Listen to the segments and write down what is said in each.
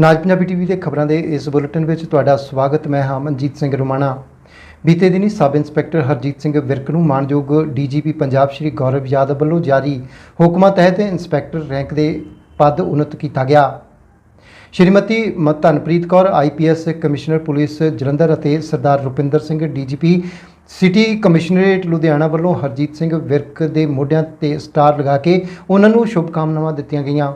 ਨਾਜ Punjabi TV ਦੇ ਖਬਰਾਂ ਦੇ ਇਸ ਬੁਲੇਟਿਨ ਵਿੱਚ ਤੁਹਾਡਾ ਸਵਾਗਤ, ਮੈਂ ਹਾਂ ਮਨਜੀਤ ਸਿੰਘ ਰੋਮਾਣਾ। ਬੀਤੇ ਦਿਨੀ ਸਬ ਇੰਸਪੈਕਟਰ ਹਰਜੀਤ ਸਿੰਘ ਵਿਰਕ ਨੂੰ ਮਾਨਯੋਗ ਡੀਜੀਪੀ ਪੰਜਾਬ ਸ਼੍ਰੀ ਗੌਰਵ ਯਾਦਵ ਵੱਲੋਂ ਜਾਰੀ ਹੁਕਮਾਂ ਤਹਿਤ ਇੰਸਪੈਕਟਰ ਰੈਂਕ ਦੇ ਪਦ ਉન્નਤ ਕੀਤਾ ਗਿਆ। ਸ਼੍ਰੀਮਤੀ ਮ- Dhanpreet Kaur IPS commissioner police Jalandhar ਅਤੇ Sardar Rupinder Singh, DGP city commissionerate Ludhiana ਵੱਲੋਂ ਹਰਜੀਤ ਸਿੰਘ ਵਿਰਕ ਦੇ ਮੋਢਿਆਂ ਤੇ ਸਟਾਰ ਲਗਾ ਕੇ ਉਹਨਾਂ ਨੂੰ ਸ਼ੁਭਕਾਮਨਾਵਾਂ ਦਿੱਤੀਆਂ ਗਈਆਂ।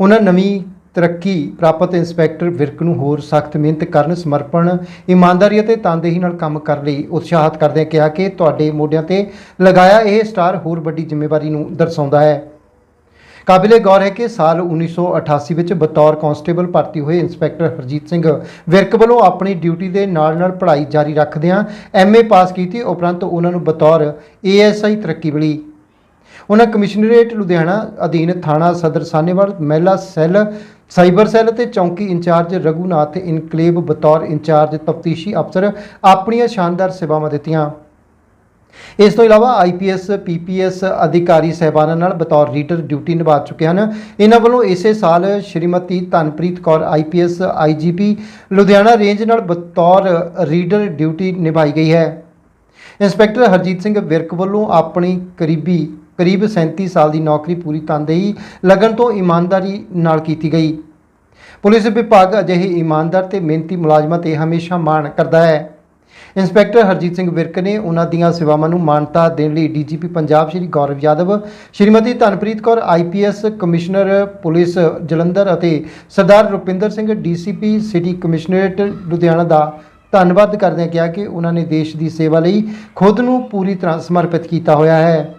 ਉਹਨਾਂ ਨਵੀਂ ਤਰੱਕੀ ਪ੍ਰਾਪਤ ਇੰਸਪੈਕਟਰ ਵਿਰਕ ਨੂੰ ਹੋਰ ਸਖਤ ਮਿਹਨਤ ਕਰਨ, ਸਮਰਪਣ, ਇਮਾਨਦਾਰੀ ਅਤੇ ਤਨਦੇਹੀ ਨਾਲ ਕੰਮ ਕਰਨ ਲਈ ਉਤਸ਼ਾਹਿਤ ਕਰਦਿਆਂ ਕਿਹਾ ਕਿ ਤੁਹਾਡੇ ਮੋਢਿਆਂ ਤੇ ਲਗਾਇਆ ਇਹ ਸਟਾਰ ਹੋਰ ਵੱਡੀ ਜ਼ਿੰਮੇਵਾਰੀ ਨੂੰ ਦਰਸਾਉਂਦਾ ਹੈ। ਕਾਬਿਲੇ ਗੌਰ ਹੈ ਕਿ ਸਾਲ 1988 ਵਿੱਚ ਬਤੌਰ ਕਾਂਸਟੇਬਲ ਭਰਤੀ ਹੋਏ ਇੰਸਪੈਕਟਰ ਹਰਜੀਤ ਸਿੰਘ ਵਿਰਕ ਵੱਲੋਂ ਆਪਣੀ ਡਿਊਟੀ ਦੇ ਨਾਲ-ਨਾਲ ਪੜ੍ਹਾਈ ਜਾਰੀ ਰੱਖਦਿਆਂ ਐਮਏ ਪਾਸ ਕੀਤੀ, ਉਪਰੰਤ ਉਹਨਾਂ ਨੂੰ ਬਤੌਰ ਏਐਸਆਈ ਤਰੱਕੀ ਮਿਲੀ। ਉਹਨਾਂ ਕਮਿਸ਼ਨਰੇਟ ਲੁਧਿਆਣਾ ਅਧੀਨ ਥਾਣਾ ਸਦਰ ਸਾਨੇਵਾਲ, ਮਹਿਲਾ ਸੈੱਲ ਸਾਈਬਰ ਸੈੱਲ ਤੇ ਚੌਂਕੀ ਇੰਚਾਰਜ ਰਘੂਨਾਥ ਇਨਕਲੇਵ ਬਤੌਰ ਇੰਚਾਰਜ ਤਫਤੀਸ਼ੀ ਅਫਸਰ ਆਪਣੀਆਂ ਸ਼ਾਨਦਾਰ ਸੇਵਾਵਾਂ ਦਿੱਤੀਆਂ। ਇਸ ਤੋਂ ਇਲਾਵਾ ਆਈਪੀਐਸ ਪੀਪੀਐਸ ਅਧਿਕਾਰੀ ਸਹਿਬਾਨਾਂ ਨਾਲ ਬਤੌਰ ਰੀਡਰ ਡਿਊਟੀ ਨਿਭਾ ਚੁੱਕੇ ਹਨ। ਇਹਨਾਂ ਵੱਲੋਂ ਇਸੇ ਸਾਲ Shrimati Dhanpreet Kaur IPS IGP Ludhiana range ਨਾਲ ਬਤੌਰ ਰੀਡਰ ਡਿਊਟੀ ਨਿਭਾਈ ਗਈ ਹੈ। ਇੰਸਪੈਕਟਰ ਹਰਜੀਤ ਸਿੰਘ ਵਿਰਕ ਵੱਲੋਂ ਆਪਣੀ ਕਰੀਬੀ, ਕਰੀਬ 37 ਸਾਲ ਦੀ ਨੌਕਰੀ ਪੂਰੀ ਤਨਦੇਹੀ ਲਗਨ ਤੋਂ ਇਮਾਨਦਾਰੀ ਨਾਲ ਕੀਤੀ ਗਈ। ਪੁਲਿਸ ਵਿਭਾਗ ਅਜਿਹੇ ਇਮਾਨਦਾਰ ਤੇ ਮਿਹਨਤੀ ਮੁਲਾਜ਼ਮਾਂ ਤੇ ਹਮੇਸ਼ਾ ਮਾਣ ਕਰਦਾ ਹੈ। ਇੰਸਪੈਕਟਰ ਹਰਜੀਤ ਸਿੰਘ ਵਿਰਕ ਨੇ ਉਹਨਾਂ ਦੀਆਂ ਸੇਵਾਵਾਂ ਨੂੰ ਮਾਨਤਾ ਦੇਣ ਲਈ DGP Punjab Shri Gaurav Yadav, Shrimati Dhanpreet Kaur IPS commissioner, police Jalandhar ਅਤੇ Sardar Rupinder Singh DCP city commissionerate Ludhiana ਦਾ ਧੰਨਵਾਦ ਕਰਦਿਆਂ ਕਿਹਾ ਕਿ ਉਹਨਾਂ ਨੇ ਦੇਸ਼ ਦੀ ਸੇਵਾ ਲਈ ਖੁਦ ਨੂੰ ਪੂਰੀ ਤਰ੍ਹਾਂ ਸਮਰਪਿਤ ਕੀਤਾ ਹੋਇਆ ਹੈ।